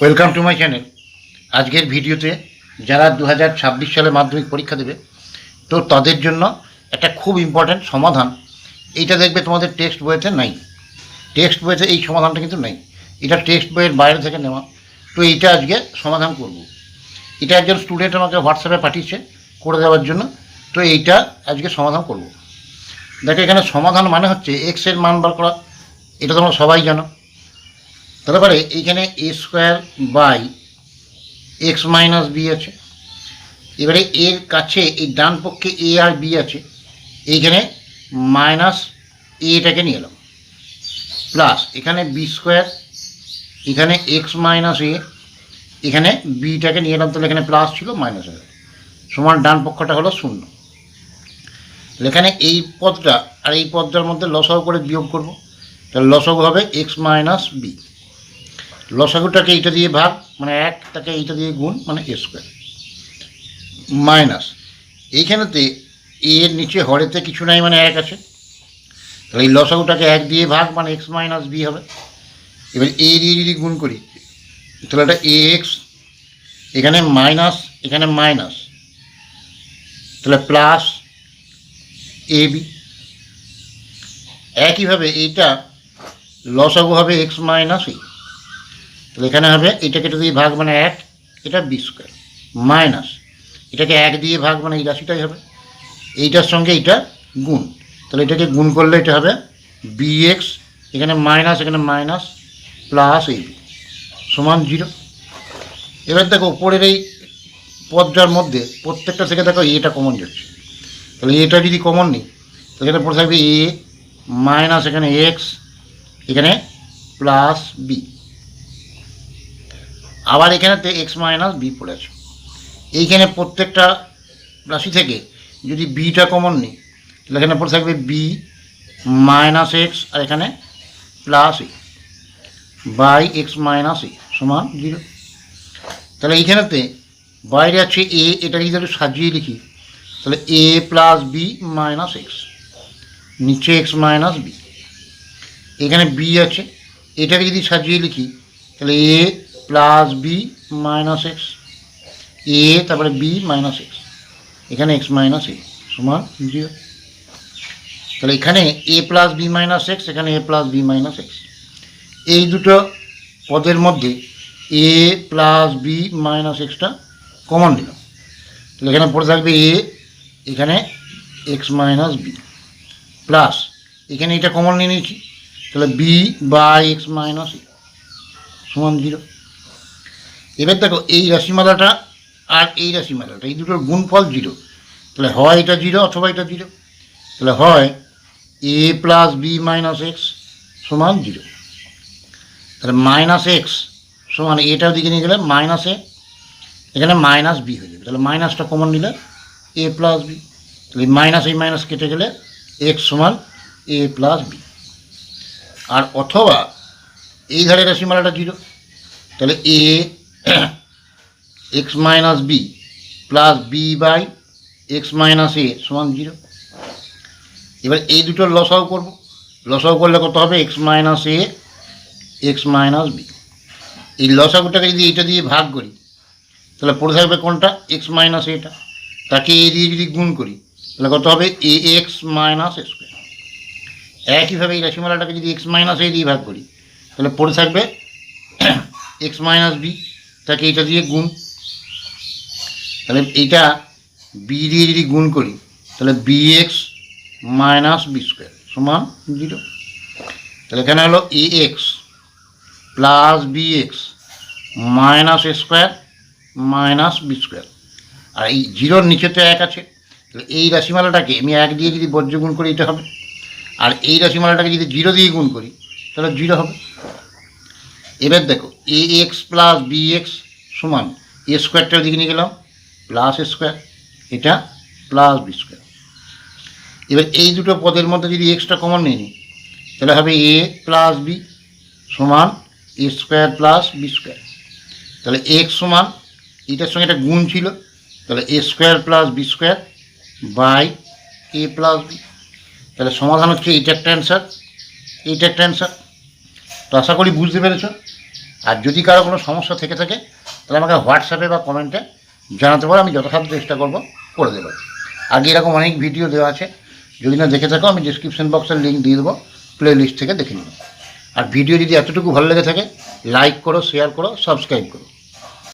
Welcome to my channel আজকের ভিডিওতে যারা দু হাজার ছাব্বিশ সালে মাধ্যমিক পরীক্ষা দেবে, তো তাদের জন্য একটা খুব ইম্পর্ট্যান্ট সমাধান। এইটা দেখবে তোমাদের টেক্সট বইতে নাই। টেক্সট বইতে এই সমাধানটা কিন্তু নেই। এটা টেক্সট বইয়ের বাইরে থেকে নেওয়া। তো এইটা আজকে সমাধান করব। এটা একজন স্টুডেন্ট আমাকে হোয়াটসঅ্যাপে পাঠিয়েছে করে দেওয়ার জন্য। তো এইটা আজকে সমাধান করব। দেখো এখানে সমাধান মানে হচ্ছে এক্সের মান বার করা। এটা তোমরা সবাই জানো। তারপরে এইখানে A square by X minus B আছে। এবারে এর কাছে, এই ডান পক্ষে এ আর বি আছে। এইখানে মাইনাস এটাকে নিয়ে এলাম। প্লাস এখানে বি স্কোয়ার এখানে এক্স মাইনাস এ এখানে বিটাকে নিয়ে এলাম। তাহলে এখানে প্লাস ছিল মাইনাস হয়ে সমান ডান পক্ষটা হলো শূন্য। এখানে এই পদটা আর এই পদটার মধ্যে লসাগু করে বিয়োগ করব। তাহলে লসাগু হবে এক্স মাইনাস বি লসাগুটাকে এইটা দিয়ে ভাগ মানে এক তাকে এইটা দিয়ে গুণ মানে এ স্কোয়ার মাইনাস, এইখানেতে এর নিচে হরেতে কিছু নাই মানে এক আছে। তাহলে এই লসাগুটাকে এক দিয়ে ভাগ মানে এক্স মাইনাস বি হবে। এবার এ দিয়ে যদি গুণ করি, তাহলে এটা এ এক্স এখানে মাইনাস এখানে মাইনাস। তাহলে প্লাস এ বি একইভাবে এইটা লসাগু হবে এক্স মাইনাস এ তাহলে এখানে হবে, এটাকে এটা দিয়ে ভাগ মানে এক, এটা বি স্কোয়ার মাইনাস এটাকে এক দিয়ে ভাগ মানে এই রাশিটাই হবে। এইটার সঙ্গে এইটা গুণ, তাহলে এটাকে গুণ করলে এটা হবে বি এক্স এখানে মাইনাস এখানে মাইনাস প্লাস এই সমান জিরো এবার দেখো, উপরের এই পদটার মধ্যে প্রত্যেকটা থেকে দেখো এটা কমন যাচ্ছে। তাহলে এটা যদি কমন নিই, তাহলে এখানে পড়ে থাকবে এ মাইনাস এখানে এক্স এখানে প্লাস বি আবার এখানেতে এক্স মাইনাস বি পড়েছে এইখানে প্রত্যেকটা রাশি থেকে যদি বিটা কমন নিই, তাহলে এখানে পড়ে থাকবে বি মাইনাস এক্স আর এখানে plus A by X minus A সমান জিরো তাহলে এইখানেতে বাইরে আছে এ এটাকে যদি সাজিয়ে লিখি, তাহলে A plus B minus X নিচে এক্স মাইনাস বি এখানে বি আছে, এটাকে যদি সাজিয়ে লিখি, তাহলে A plus B minus X A তারপরে বি মাইনাস এক্স এখানে এক্স মাইনাস এ সমান জিরো তাহলে এখানে A plus B minus X এখানে A plus B minus X এই দুটো পদের মধ্যে এ প্লাস বি মাইনাস এক্সটা কমন দিলাম। তাহলে এখানে পড়ে থাকবে এ এখানে এক্স মাইনাস বি প্লাস এখানে এটা কমন নিয়ে নিয়েছি। তাহলে বি বাই এক্স মাইনাস সমান জিরো এবার দেখো, এই রাশিমালাটা আর এই রাশিমালাটা, এই দুটোর গুণফল জিরো তাহলে হয় এটা জিরো অথবা এটা জিরো তাহলে হয় A plus B minus X সমান জিরো তাহলে মাইনাস এক্স সমান এটার দিকে নিয়ে গেলে মাইনাস এ এখানে মাইনাস বি হয়ে যাবে। তাহলে মাইনাসটা কমন নিলে এ প্লাস বি তাহলে মাইনাস এই মাইনাস কেটে গেলে এক্স সমান এ প্লাস বি আর অথবা এই ধারে রাশিমালাটা জিরো তাহলে A X minus B plus B by X minus A সমান জিরো এবার এই দুটোর লসাও করব। লসাও করলে কত হবে? X minus A X minus B এই লসাগুটাকে যদি এটা দিয়ে ভাগ করি, তাহলে পড়ে থাকবে কোনটা? এক্স মাইনাস এটা তাকে এ দিয়ে যদি গুণ করি, তাহলে কত হবে? এ এক্স মাইনাস স্কোয়ার একইভাবে এই রাশিমালাটাকে যদি এক্স মাইনাস এ দিয়ে ভাগ করি, তাহলে পড়ে থাকবে এক্স মাইনাস বি তাকে এটা দিয়ে গুণ। তাহলে এইটা বি দিয়ে যদি গুণ করি, তাহলে B X minus B square সমান জিরো তাহলে এখানে হলো A X plus B X minus square minus B square আর এই জিরোর নিচে তো এক আছে। তাহলে এই রাশিমালাটাকে আমি এক দিয়ে যদি বর্জ্য গুণ করি, এটা হবে। আর এই রাশিমালাটাকে যদি জিরো দিয়ে গুণ করি, তাহলে জিরো হবে। এবার দেখো A X plus B X সমান এ স্কোয়ারটা দিকে নিয়ে গেলাম প্লাস স্কোয়ার এটা প্লাস বি স্কোয়ার এবার এই দুটো পদের মধ্যে যদি এক্সটা কমন নিয়ে নিই, তাহলে হবে এ প্লাস বি সমান A square plus B square তাহলে এক্স সমান, এটার সঙ্গে একটা গুণ ছিল, তাহলে A square plus B square by A plus B তাহলে সমাধান হচ্ছে এইটা একটা অ্যান্সার এইটা একটা অ্যান্সার তো আশা করি বুঝতে পেরেছ। আর যদি কারও কোনো সমস্যা থেকে থাকে, তাহলে আমাকে হোয়াটসঅ্যাপে বা কমেন্টে জানাতে পারো, আমি যথাসাধ্য চেষ্টা করব করে দেবো। আগে এরকম অনেক ভিডিও দেওয়া আছে, যদি না দেখে থাকো, আমি ডিসক্রিপশন বক্সের লিঙ্ক দিয়ে দেবো প্লে লিস্ট থেকে দেখে নেব আর ভিডিও যদি এতটুকু ভালো লেগে থাকে লাইক করো শেয়ার করো সাবস্ক্রাইব করো।